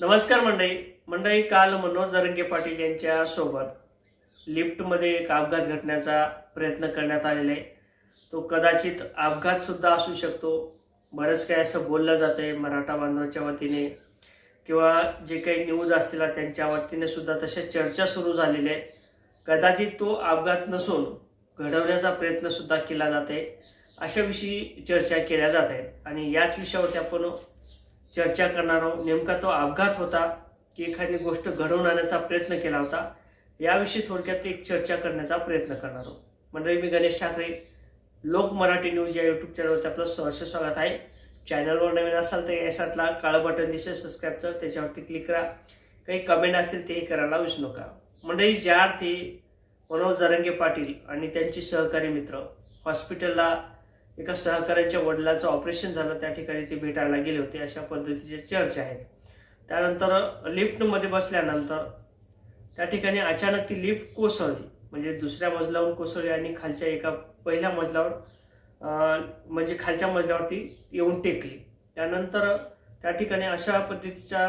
नमस्कार मंडळी. मंडळी काल मनोज जरंगे पाटील यांच्या सोबत लिफ्टमध्ये एक अपघात घडण्याचा प्रयत्न करण्यात आलेला आहे. तो कदाचित अपघात सुद्धा असू शकतो. बरंच काही असं बोललं जातं आहे मराठा बांधवांच्या वतीने किंवा जे काही न्यूज असतील त्यांच्या वतीने सुद्धा तशा चर्चा सुरू झालेल्या आहेत कदाचित तो अपघात नसून घडवण्याचा प्रयत्न सुद्धा केला जाते अशाविषयी चर्चा केल्या जात आहेत. आणि याच विषयावरती आपण चर्चा करणार आहोत. नेमका तो अपघात होता की एखादी गोष्ट घडवून आणण्याचा प्रयत्न केला होता याविषयी थोडक्यात एक चर्चा करण्याचा प्रयत्न करणार आहोत. मंडळी मी गणेश ठाकरे लोक मराठी न्यूज या यूट्यूब चॅनलवरती आपलं सहर्ष स्वागत आहे. चॅनलवर नवीन असाल तर यासातला काळं बटन दिसेल सबस्क्राईबचं त्याच्यावरती क्लिक करा. काही कमेंट असेल तेही करायला विसरू नका. मंडळी ज्या अर्थी मनोज जरंगे पाटील आणि त्यांचे सहकारी मित्र हॉस्पिटलला एका सहकार्याच्या वडिलाचं ऑपरेशन झालं त्या ठिकाणी ते भेटायला गेले होते अशा पद्धतीचे चर्चा आहेत. त्यानंतर लिफ्टमध्ये बसल्यानंतर त्या ठिकाणी अचानक ती लिफ्ट कोसळली. म्हणजे दुसऱ्या मजल्यावरून कोसळली आणि खालच्या एका पहिल्या मजल्यावर म्हणजे खालच्या मजल्यावरती येऊन टेकली. त्यानंतर त्या ठिकाणी अशा पद्धतीच्या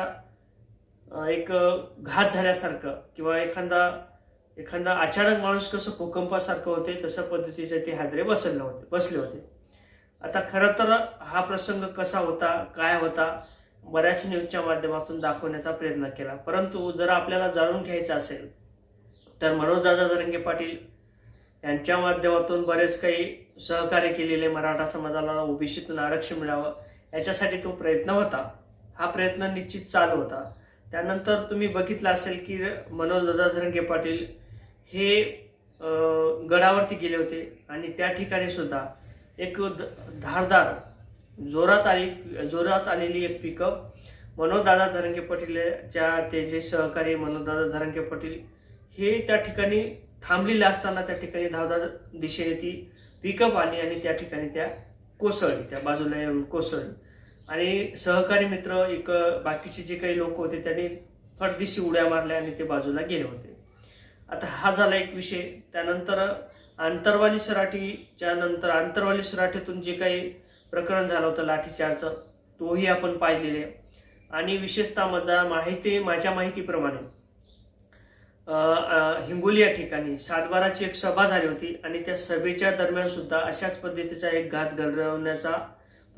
एक घात झाल्यासारखं किंवा एखादा एखादा अचानक माणूस कसं भूकंपासारखं होते तशा पद्धतीचे ते हादरे बसले होते बसले होते. आता खरं तर हा प्रसंग कसा होता काय होता बऱ्याच न्यूजच्या माध्यमातून दाखवण्याचा प्रयत्न केला. परंतु जर आपल्याला जाणून घ्यायचं असेल तर मनोजदादा जरंगे पाटील यांच्या माध्यमातून बरेच काही सहकार्य केलेले मराठा समाजाला ओबीसीतून आरक्षण मिळावं याच्यासाठी तो प्रयत्न होता. हा प्रयत्न निश्चित चालू होता. त्यानंतर तुम्ही बघितलं असेल की मनोजदादा जरंगे पाटील हे गडावरती गेले होते आणि त्या ठिकाणी सुद्धा एक ध- धारदार जोरात आली जोरात आलेली एक पिकअप मनोजदादा झरंगे पाटीलच्या ते जे सहकारी मनोजदादा झरंगे पाटील हे त्या ठिकाणी थांबलेले असताना त्या ठिकाणी धारदार दिशेने ती पिकअप आली आणि त्या ठिकाणी त्या कोसळली त्या बाजूला येऊन कोसळली. आणि सहकारी मित्र एक बाकीचे जे काही लोक होते त्यांनी फटदिशी उड्या मारल्या आणि ते बाजूला गेले होते. आता हा झाला एक विषय. त्यानंतर आंतरवाली सराठीच्या नंतर आंतरवाली सराठीतून जे काही प्रकरण झालं होतं लाठीचार्जचं तोही आपण पाहिलेले आणि विशेषतः माझा माहिती माझ्या माहितीप्रमाणे हिंगोली या ठिकाणी सातबाराची एक सभा झाली होती आणि त्या सभेच्या दरम्यान सुद्धा अशाच पद्धतीचा एक घात घडवण्याचा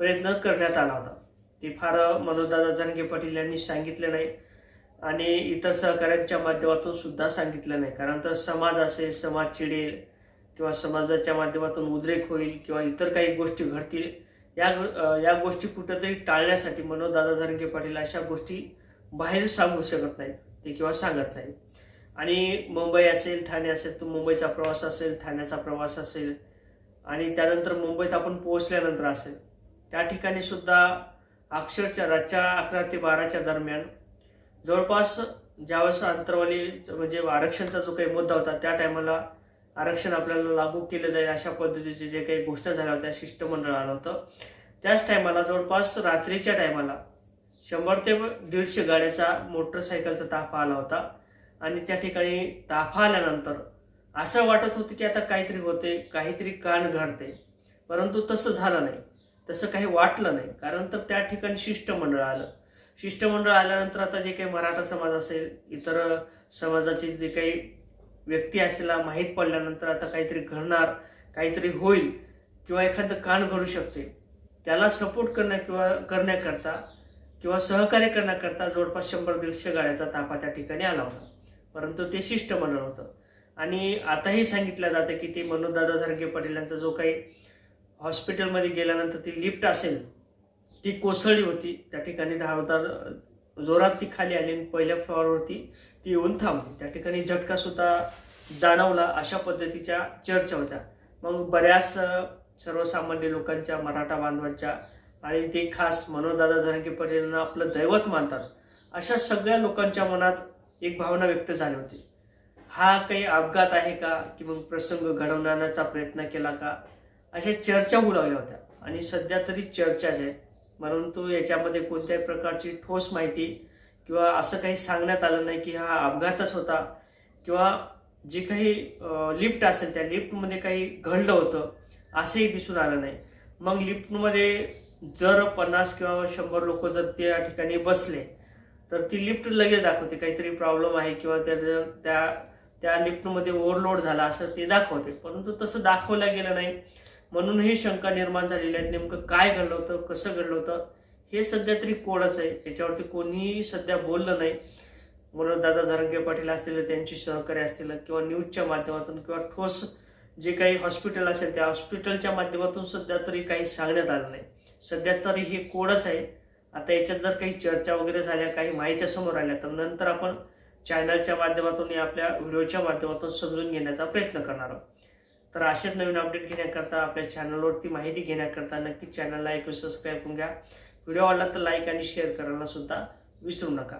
प्रयत्न करण्यात आला होता. ते फार मनोजदादा जनगे पाटील यांनी सांगितलं नाही आणि इतर सहकाऱ्यांच्या माध्यमातून सुद्धा सांगितलं नाही. कारण तर समाज असेल समाज चिडेल किंवा समाजाच्या माध्यमातून उद्रेक होईल किंवा इतर काही गोष्टी घडतील या या गोष्टी कुठेतरी टाळण्यासाठी मनोज दादा झरंगे पाटील अशा गोष्टी बाहेर सांगू शकत नाहीत ते किंवा सांगत नाहीत. आणि मुंबई असेल ठाणे असेल तो मुंबईचा प्रवास असेल ठाण्याचा प्रवास असेल आणि त्यानंतर मुंबईत आपण पोहोचल्यानंतर असेल त्या ठिकाणी सुद्धा अक्षरशः रातच्या अकरा ते बाराच्या दरम्यान जवळपास ज्यावेळेस अंतरवाली म्हणजे आरक्षणचा जो काही मुद्दा होता त्या टायमाला आरक्षण आपल्याला लागू केलं जाईल अशा पद्धतीचे जे काही गोष्ट झाल्या होत्या शिष्टमंडळ आलं होतं. त्याच टायमाला जवळपास रात्रीच्या टायमाला शंभर ते दीडशे गाड्याचा मोटरसायकलचा ताफा आला होता. आणि त्या ठिकाणी ताफा आल्यानंतर असं वाटत होतं की आता काहीतरी होते काहीतरी कान घडते परंतु तसं झालं नाही. तसं काही वाटलं नाही. कारण तर त्या ठिकाणी शिष्टमंडळ आलं. शिष्टमंडळ आल्यानंतर आता जे काही मराठा समाज असेल इतर समाजाचे जे काही व्यक्ती असलेला माहीत पडल्यानंतर आता काहीतरी घडणार काहीतरी होईल किंवा एखादं कान घडू शकते. त्याला सपोर्ट करण्या किंवा करण्याकरता किंवा सहकार्य करण्याकरता जवळपास शंभर दीडशे गाड्याचा ताफा त्या ठिकाणी आला होता. परंतु ते शिष्टमंडळ होतं. आणि आताही सांगितलं जातं की ते मनोजदादा धारगे पाटील यांचा जो काही हॉस्पिटलमध्ये गेल्यानंतर ती लिफ्ट असेल ती कोसळली होती. त्या ठिकाणी धावदार जोरात ती खाली आली आणि पहिल्या फ्लॉवरवरती ती येऊन थांबली. त्या ठिकाणी झटका सुद्धा जाणवला अशा पद्धतीच्या चर्चा होत्या. मग बऱ्याच सर्वसामान्य लोकांच्या मराठा बांधवांच्या आणि ते खास मनोजदादा झरंगे पटेलांना आपलं दैवत मानतात. अशा सगळ्या लोकांच्या मनात एक भावना व्यक्त झाली होती. हा काही अपघात आहे का? की मग प्रसंग घडवण्याचा प्रयत्न केला का? अशा चर्चा होऊ लागल्या होत्या. आणि सध्या तरी चर्चाच आहेत परंतु याच्यामध्ये कोणत्याही प्रकारची ठोस माहिती किंवा असं काही सांगण्यात आलं नाही की हा अपघातच होता किंवा जे काही लिफ्ट असेल त्या लिफ्टमध्ये काही घडलं होतं असंही दिसून आलं नाही. मग लिफ्टमध्ये जर पन्नास किंवा शंभर लोक जर त्या ठिकाणी बसले तर ती लिफ्ट लगेच दाखवते. काहीतरी प्रॉब्लेम आहे किंवा त्या त्या त्या लिफ्टमध्ये ओव्हरलोड झाला असं ते दाखवते. परंतु तसं दाखवलं गेलं नाही. म्हणूनही शंका निर्माण झालेली आहेत. नेमकं काय घडलं होतं कसं घडलं होतं हे सध्या तरी कोडच आहे. याच्यावरती कोणीही सध्या बोललं नाही. म्हणून दादा झरंगे पाटील असतील त्यांची सहकार्य असतील किंवा न्यूजच्या माध्यमातून किंवा ठोस जे काही हॉस्पिटल असेल त्या हॉस्पिटलच्या माध्यमातून सध्या तरी काही सांगण्यात आलं नाही. सध्या तरी हे कोडच आहे? आता याच्यात जर काही चर्चा वगैरे झाल्या काही माहित्या समोर आल्या तर नंतर आपण चॅनलच्या माध्यमातून या आपल्या व्हिडिओच्या माध्यमातून समजून घेण्याचा प्रयत्न करणार आहोत. तर असेच नवीन अपडेट घेण्याकरता आपल्या चॅनलवरती माहिती घेण्याकरता नक्की चॅनलला एक सबस्क्राईब करून घ्या. व्हिडिओ आवडला तर लाईक आणि शेअर करायला सुद्धा विसरू नका.